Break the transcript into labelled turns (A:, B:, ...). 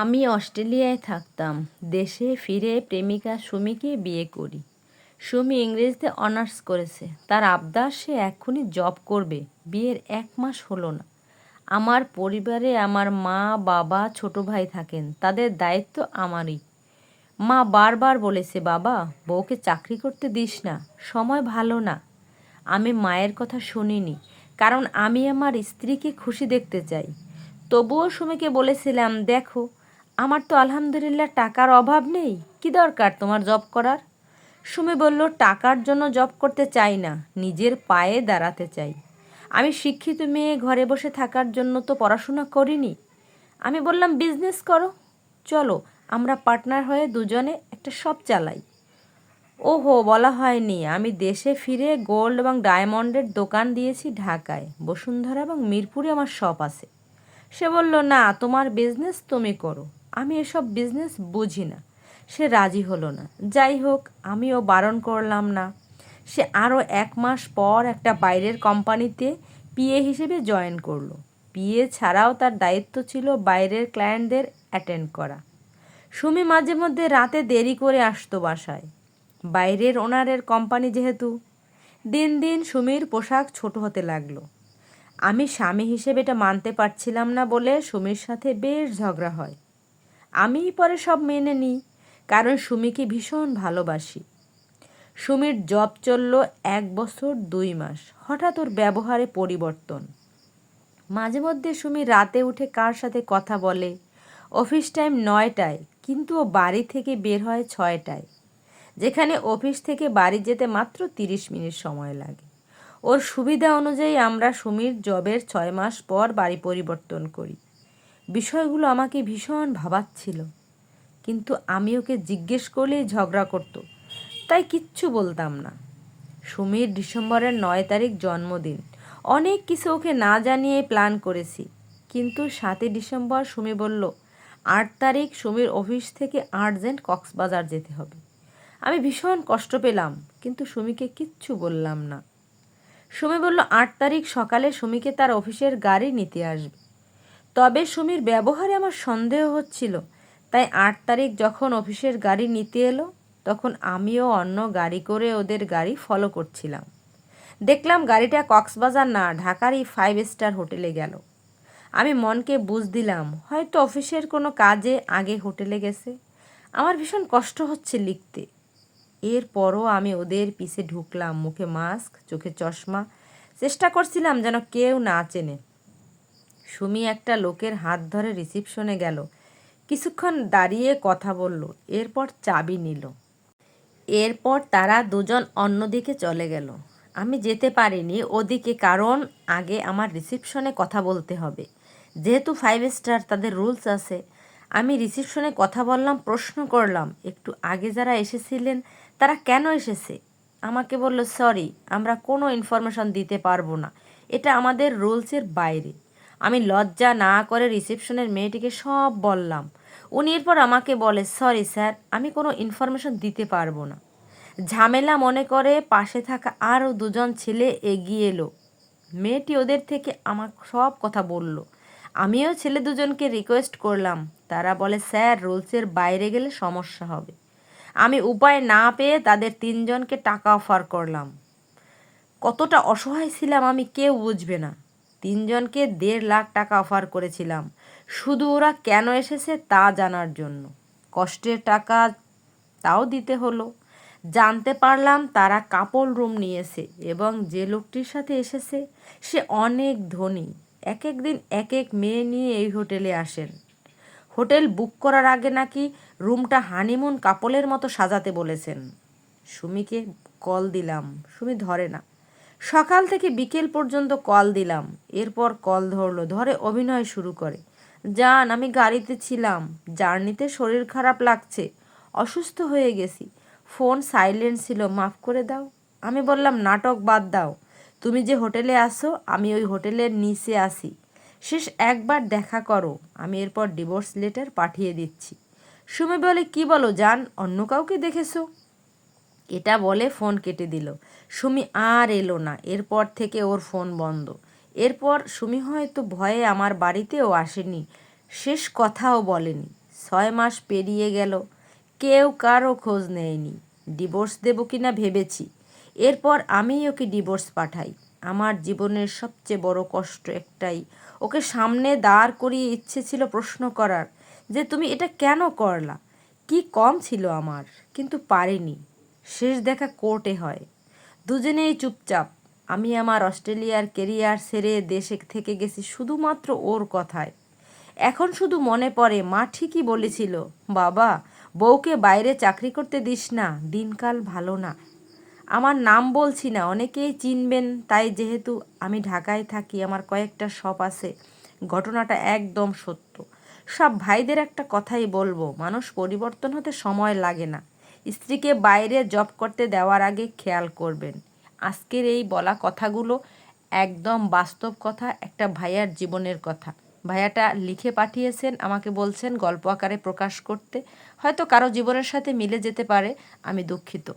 A: আমি অস্ট্রেলিয়ায় থাকতাম। দেশে ফিরে প্রেমিকা সুমিকে বিয়ে করি। সুমি ইংরেজিতে অনার্স করেছে। তার আবদার সে এক্ষুনি জব করবে। বিয়ের এক মাস হলো না। আমার পরিবারে আমার মা, বাবা, ছোট ভাই থাকেন। তাদের দায়িত্ব আমারই। মা বারবার বলেছে, বাবা, বউকে চাকরি করতে দিস না। সময় ভালো না। আমি মায়ের কথা শুনিনি। কারণ আমি আমার স্ত্রীকে খুশি দেখতে চাই। তবুও সুমিকে বলেছিলাম, দেখো আমার তো আলহামদুলিল্লাহ টাকার অভাব নেই। কি দরকার তোমার জব করার? সুমি বলল, টাকার জন্য জব করতে চাই না, নিজের পায়ে দাঁড়াতে চাই। আমি শিক্ষিত মেয়ে, ঘরে বসে থাকার জন্য তো পড়াশোনা করিনি। আমি বললাম বিজনেস করো। চলো, আমরা পার্টনার হয়ে দুজনে একটা শপ চালাই। ওহো, বলা হয়নি। আমি দেশে ফিরে গোল্ড এবং ডায়মন্ডের দোকান দিয়েছি ঢাকায়, বসুন্ধরা এবং মিরপুরে আমার শপ আছে। সে বলল, না, তোমার বিজনেস তুমি করো। আমি এসব বিজনেস বুঝি না। সে রাজি হলো না। যাই হোক, আমিও বারণ করলাম না। সে আরও এক মাস পর একটা বাইরের কোম্পানিতে পিএ হিসেবে জয়েন করল। পিএ ছাড়াও তার দায়িত্ব ছিল বাইরের ক্লায়েন্টদের অ্যাটেন্ড করা। সুমি মাঝে মধ্যে রাতে দেরি করে আসতো বাসায়। বাইরের ওনারের কোম্পানি যেহেতু, দিন দিন সুমির পোশাক ছোট হতে লাগল। আমি স্বামী হিসেবে এটা মানতে পারছিলাম না বলে সুমির সাথে বেশ ঝগড়া হয়। আমিই পরে সব মেনে নিই, কারণ সুমিকে ভীষণ ভালোবাসি। সুমির জব চলল এক বছর দুই মাস, হঠাৎ ওর ব্যবহারে পরিবর্তন। মাঝে মধ্যে সুমি রাতে উঠে কার সাথে কথা বলে, অফিস টাইম নয়টায়, কিন্তু ও বাড়ি থেকে বের হয় ছয়টায়, যেখানে অফিস থেকে বাড়ি যেতে মাত্র তিরিশ মিনিট সময় লাগে। ওর সুবিধা অনুযায়ী আমরা সুমির জবের ছয় মাস পর বাড়ি পরিবর্তন করি। বিষয়গুলো আমাকে ভীষণ ভাবাচ্ছিল। কিন্তু আমি ওকে জিজ্ঞেস করলেই ঝগড়া করতো। তাই কিচ্ছু বলতাম না। সুমির ডিসেম্বরের নয় তারিখ জন্মদিন। অনেক কিছু ওকে না জানিয়ে প্ল্যান করেছি। কিন্তু সাতই ডিসেম্বর সুমি বলল, আট তারিখ সুমির অফিস থেকে আর্জেন্ট কক্সবাজার যেতে হবে। আমি ভীষণ কষ্ট পেলাম, কিন্তু সুমিকে কিচ্ছু বললাম না। সুমি বলল, আট তারিখ সকালে সুমিকে তার অফিসের গাড়ি নিতে আসবে। তবে সুমির ব্যবহারে আমার সন্দেহ হচ্ছিল। তাই আট তারিখ যখন অফিসের গাড়ি নিতে এলো, তখন আমিও অন্য গাড়ি করে ওদের গাড়ি ফলো করছিলাম। দেখলাম গাড়িটা কক্সবাজার না, ঢাকারই ফাইভ স্টার হোটেলে গেল। আমি মনকে বুঝ দিলাম, হয়তো অফিসের কোনো কাজে আগে হোটেলে গেছে। আমার ভীষণ কষ্ট হচ্ছে লিখতে। এরপরও আমি ওদের পিছে ঢুকলাম, মুখে মাস্ক চোখে চশমা। চেষ্টা করছিলাম যেন কেউ না চেনে। সুমি একটা লোকের হাত ধরে রিসিপশনে গেল। কিছুক্ষণ দাঁড়িয়ে কথা বলল, এরপর চাবি নিল। এরপর তারা দুজন অন্যদিকে চলে গেল। আমি যেতে পারিনি, ওদিকে কারণ আগে আমার রিসিপশনে কথা বলতে হবে। যেহেতু ফাইভ স্টার তাদের রুলস আছে, আমি রিসিপশনে কথা বললাম, প্রশ্ন করলাম, একটু আগে যারা এসেছিলেন, তারা কেন এসেছে? আমাকে বলল, সরি, আমরা কোনো ইনফরমেশন দিতে পারব না। এটা আমাদের রুলসের বাইরে। আমি লজ্জা না করে রিসেপশনের মেয়েটিকে সব বললাম। উনি এরপর আমাকে বলে, সরি স্যার, আমি কোনো ইনফরমেশন দিতে পারব না। ঝামেলা মনে করে পাশে থাকা আরও দুজন ছেলে এগিয়ে এলো। মেয়েটি ওদের থেকে আমার সব কথা বলল। আমিও ছেলে দুজনকে রিকোয়েস্ট করলাম। তারা বলে, স্যার রুলসের বাইরে গেলে সমস্যা হবে। আমি উপায় না পেয়ে তাদের তিনজনকে টাকা অফার করলাম। কতটা অসহায় ছিলাম আমি কেউ বুঝবে না। তিনজনকে দেড় লাখ টাকা অফার করেছিলাম। শুধু ওরা কেন এসেছে তা জানার জন্য। কষ্টের টাকা তাও দিতে হলো। জানতে পারলাম তারা কাপল রুম নিয়েছে এবং যে লোকটির সাথে এসেছে, সে অনেক ধনী। এক এক দিন এক এক মেয়ে নিয়ে এই হোটেলে আসেন। হোটেল বুক করার আগে নাকি রুমটা হানিমুন কাপলের মতো সাজাতে বলেছেন। সুমিকে কল দিলাম। সুমি ধরে না। সকাল থেকে বিকেল পর্যন্ত কল দিলাম। এরপর কল ধরলো, ধরে অভিনয় শুরু করে। যান আমি গাড়িতে ছিলাম। জার্নিতে শরীর খারাপ লাগছে। অসুস্থ হয়ে গেছি। ফোন সাইলেন্ট ছিল, মাফ করে দাও। আমি বললাম, নাটক বাদ দাও। তুমি যে হোটেলে আসো আমি ওই হোটেলের নিচে আসি শেষ একবার দেখা করো। আমি এরপর ডিভোর্স লেটার পাঠিয়ে দিচ্ছি। সুমি বলে, কি বলো জান, অন্য কাউকে দেখেছ? এটা বলে ফোন কেটে দিল। সুমি আর এলো না। এরপর থেকে ওর ফোন বন্ধ। এরপর সুমি হয়তো ভয়ে আমার বাড়িতেও আসেনি। শেষ কথাও বলেনি। ছয় মাস পেরিয়ে গেল। কেউ কারও খোঁজ নেয়নি। ডিভোর্স দেবো কিনা ভেবেছি। এরপর আমিই ওকে ডিভোর্স পাঠাই। আমার জীবনের সবচেয়ে বড় কষ্ট একটাই। ওকে সামনে দাঁড় করিয়ে ইচ্ছে ছিল প্রশ্ন করার যে, তুমি এটা কেন করলা? কি কম ছিল আমার? কিন্তু পারিনি। শেষ দেখা কোর্টে হয়। দুজনেই চুপচাপ। আমি আমার অস্ট্রেলিয়ার কেরিয়ার সেরে দেশে থেকে গেছি শুধুমাত্র ওর কথায়। এখন শুধু মনে পড়ে, মা ঠিকই বলেছিল, বাবা, বউকে বাইরে চাকরি করতে দিস না, দিনকাল ভালো না। আমার নাম বলছি না, অনেকেই চিনবেন, তাই যেহেতু আমি ঢাকায় থাকি, আমার কয়েকটা শপ আছে। ঘটনাটা একদম সত্য। সব ভাইদের একটা কথাই বলব, মানুষ পরিবর্তন হতে সময় লাগে না। স্ত্রীকে বাইরে জব করতে দেওয়ার আগে খেয়াল করবেন। আজকের এই বলা কথাগুলো একদম বাস্তব কথা, একটা ভাইয়ার জীবনের কথা। ভাইয়াটা লিখে পাঠিয়েছেন, আমাকে বলছেন গল্প আকারে প্রকাশ করতে। হয়তো কারও জীবনের সাথে মিলে যেতে পারে, আমি দুঃখিত।